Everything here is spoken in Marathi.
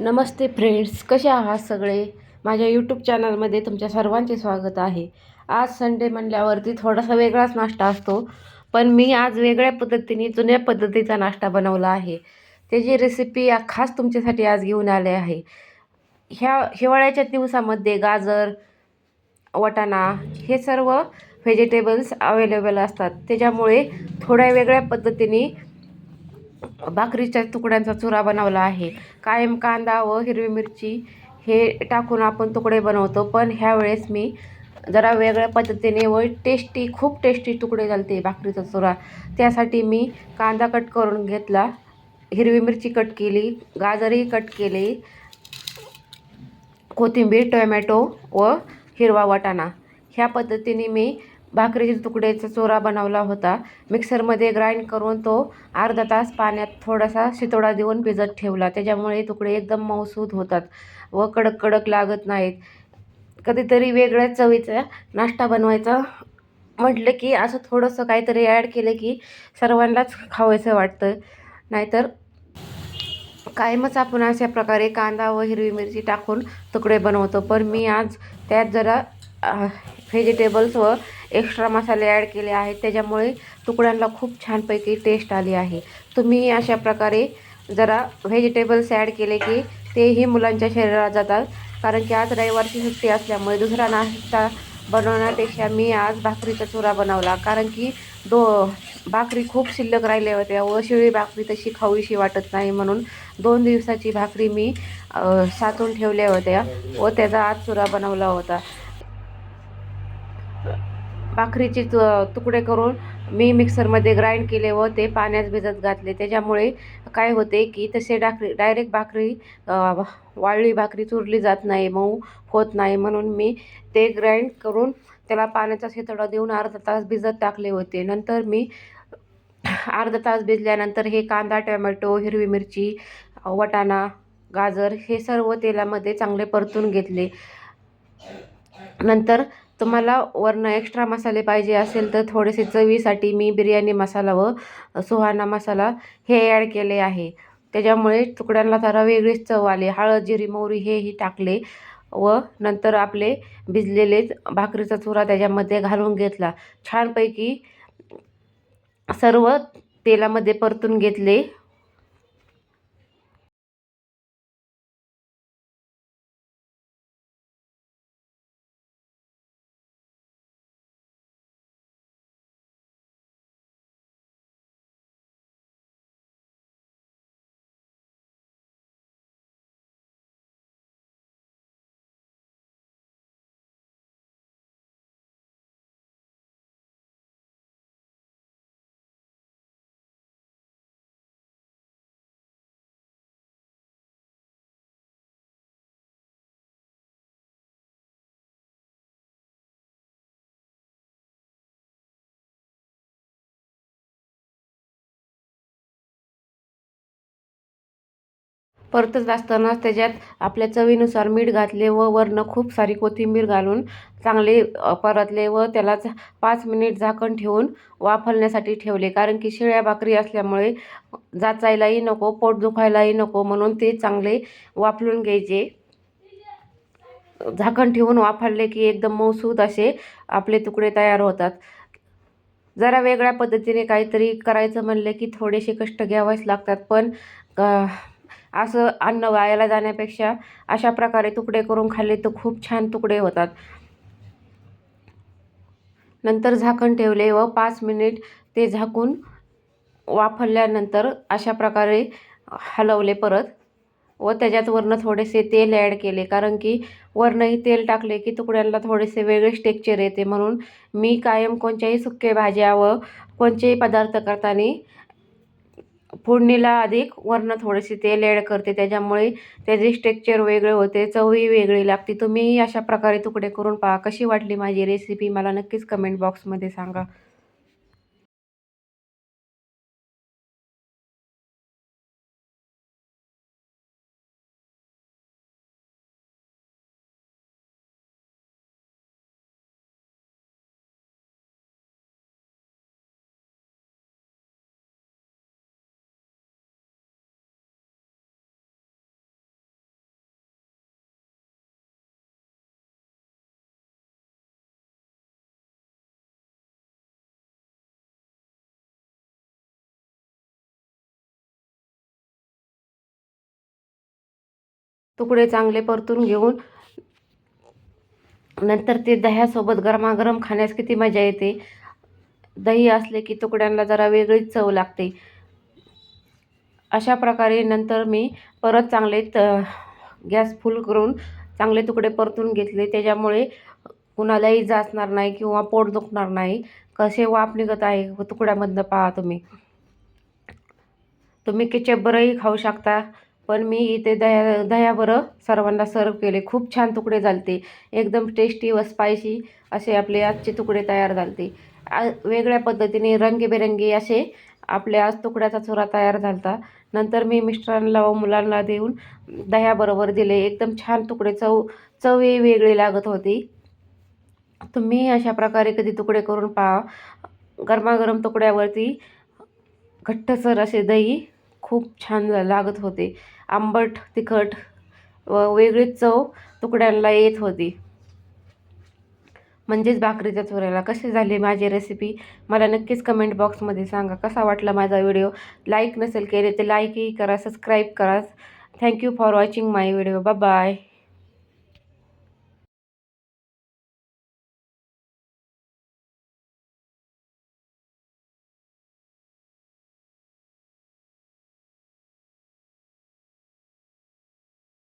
नमस्ते फ्रेंड्स कसे आहात सगळे? माझ्या यूट्यूब चॅनलमध्ये तुमच्या सर्वांचे स्वागत आहे. आज संडे म्हणल्यावरती थोडासा वेगळाच नाश्ता असतो पण मी आज वेगळ्या पद्धतीने जुन्या पद्धतीचा नाश्ता बनवला आहे. त्याची रेसिपी खास तुमच्यासाठी आज घेऊन आले आहे ह्या हिवाळ्याच्या दिवसामध्ये गाजर वाटाणा हे सर्व व्हेजिटेबल्स अवेलेबल असतात. त्याच्यामुळे थोड्या वेगळ्या पद्धतीने भाकरीच्या तुकड्यांचा चुरा बनवला आहे. कायम कांदा व हिरवी मिरची हे टाकून आपण तुकडे बनवतो. पण ह्या वेळेस मी जरा वेगळ्या पद्धतीने व टेस्टी खूप टेस्टी तुकडे झालते भाकरीचा चुरा. त्यासाठी मी कांदा कट करून घेतला. हिरवी मिरची कट केली गाजरही कट केली कोथिंबीर टोमॅटो व हिरवा वाटाणा. ह्या पद्धतीने मी भाकरीच्या तुकड्याचा चोरा बनवला होता. मिक्सरमध्ये ग्राइंड करून तो अर्धा तास पाण्यात थोडासा शितोडा देऊन भिजत ठेवला. त्याच्यामुळे तुकडे एकदम मऊसूद होतात व कडक कडक लागत नाहीत. कधीतरी वेगळ्या चवीचा नाश्ता बनवायचा म्हटलं की असं थोडंसं काहीतरी ॲड केलं की सर्वांनाच खावायचं वाटतं. नाहीतर कायमच आपण अशा प्रकारे कांदा व हिरवी मिरची टाकून तुकडे बनवतो. पण मी आज त्यात जरा व्हेजिटेबल्स व एक्स्ट्रा मसाले ॲड केले आहेत. त्याच्यामुळे तुकड्यांना खूप छानपैकी टेस्ट आली आहे. तुम्ही अशा प्रकारे जरा व्हेजिटेबल्स ॲड केले की तेही मुलांच्या शरीरात जातात. कारण की आज रविवारची सुट्टी असल्यामुळे दुसरा नाश्ता बनवण्यापेक्षा मी आज भाकरीचा चुरा बनवला. कारण की दो भाकरी खूप शिल्लक राहिल्या होत्या व शिळी भाकरी तशी खाऊशी वाटत नाही म्हणून दोन दिवसाची भाकरी मी साचून ठेवल्या होत्या व त्याचा आज चुरा बनवला होता. भाकरीचे तु तुकडे करून मी मिक्सरमध्ये ग्राइंड केले व ते पाण्यात भिजत घातले. त्याच्यामुळे काय होते की तसे डाकरी डायरेक्ट भाकरी वाळली भाकरी चुरली जात नाही मऊ होत नाही. म्हणून मी ते ग्राइंड करून त्याला पाण्याचा शितडा देऊन अर्धा तास भिजत टाकले होते. नंतर मी अर्धा तास भिजल्यानंतर हे कांदा टोमॅटो हिरवी मिरची वटाणा गाजर हे सर्व तेलामध्ये चांगले परतून घेतले. नंतर तुम्हाला वरनं एक्स्ट्रा मसाले पाहिजे असेल तर थोडेसे चवीसाठी मी बिर्याणी मसाला व सुहाणा मसाला हे ॲड केले आहे. त्याच्यामुळे तुकड्यांना जरा वेगळीच चव आली. हळद जिरी मोहरी हेही टाकले व नंतर आपले भिजलेले भाकरीचा चुरा त्याच्यामध्ये घालून घेतला. छानपैकी सर्व तेलामध्ये परतून घेतले. परतत असतानाच त्याच्यात आपल्या चवीनुसार मीठ घातले व वरनं खूप सारी कोथिंबीर घालून चांगले परतले व त्याला पाच मिनिट झाकण ठेवून वाफलण्यासाठी ठेवले. कारण की शिळ्या भाकरी असल्यामुळे जाचायलाही नको पोट दुखायलाही नको म्हणून ते चांगले वाफलून घ्यायचे. झाकण ठेवून वाफरले की एकदम मऊसूद असे आपले तुकडे तयार होतात. जरा वेगळ्या पद्धतीने काहीतरी करायचं म्हणलं की थोडेसे कष्ट घ्यावेच लागतात पण का असं अन्न वायाला जाण्यापेक्षा अशा प्रकारे तुकडे करून खाल्ले तर खूप छान तुकडे होतात. नंतर झाकण ठेवले व पाच मिनिट ते झाकून वाफरल्यानंतर अशा प्रकारे हलवले परत व त्याच्यात वरनं थोडेसे तेल ॲड केले. कारण की वरनंही तेल टाकले की तुकड्यांना थोडेसे वेगळेच टेक्चर येते. म्हणून मी कायम कोणत्याही सुके भाज्या व कोणतेही पदार्थ करताना फोडणीला अधिक वरनं थोडेसे तेल ॲड करते. त्याच्यामुळे त्याचे टेक्चर वेगळे होते चवही वेगळी लागते. तुम्हीही अशा प्रकारे तुकडे करून पहा. कशी वाटली माझी रेसिपी मला नक्कीच कमेंट बॉक्समध्ये सांगा. तुकडे चांगले परतून घेऊन नंतर ते दह्यासोबत गरमागरम खाण्यास किती मजा येते. दही असले की तुकड्यांना जरा वेगळीच चव लागते. अशा प्रकारे नंतर मी परत चांगले त गॅस फुल करून चांगले तुकडे परतून घेतले. त्याच्यामुळे कुणालाही जाचणार नाही किंवा पोट दुखणार नाही. कसे वाफ निघत आहे तुकड्यामधनं पहा तुम्ही. तुम्ही केचपबरंही खाऊ शकता. पण मी इथे दह्या दह्याबरं सर्वांना सर्व केले. खूप छान तुकडे झालते. एकदम टेस्टी व स्पायसी असे आपले आजचे तुकडे तयार झालते. आ वेगळ्या पद्धतीने रंगीबेरंगी असे आपल्या आज तुकड्याचा चुरा तयार झालता. नंतर मी मिस्टरांना व मुलांना देऊन दह्याबरोबर दिले. एकदम छान तुकडे चव चवही वेगळी लागत होती. तुम्ही अशा प्रकारे कधी तुकडे करून पहा. गरमागरम तुकड्यावरती घट्टसर असे दही खूप छान लागत होते. आंबट तिखट व वेगळीच चव तुकड्यांना येत होती. म्हणजेच भाकरीच्या चुऱ्याला. कशी झाली माझी रेसिपी मला नक्कीच कमेंट बॉक्समध्ये सांगा. कसा वाटला माझा व्हिडिओ लाईक नसेल केले तर लाईकही करा सबस्क्राईब करा. Thank you for watching my video bye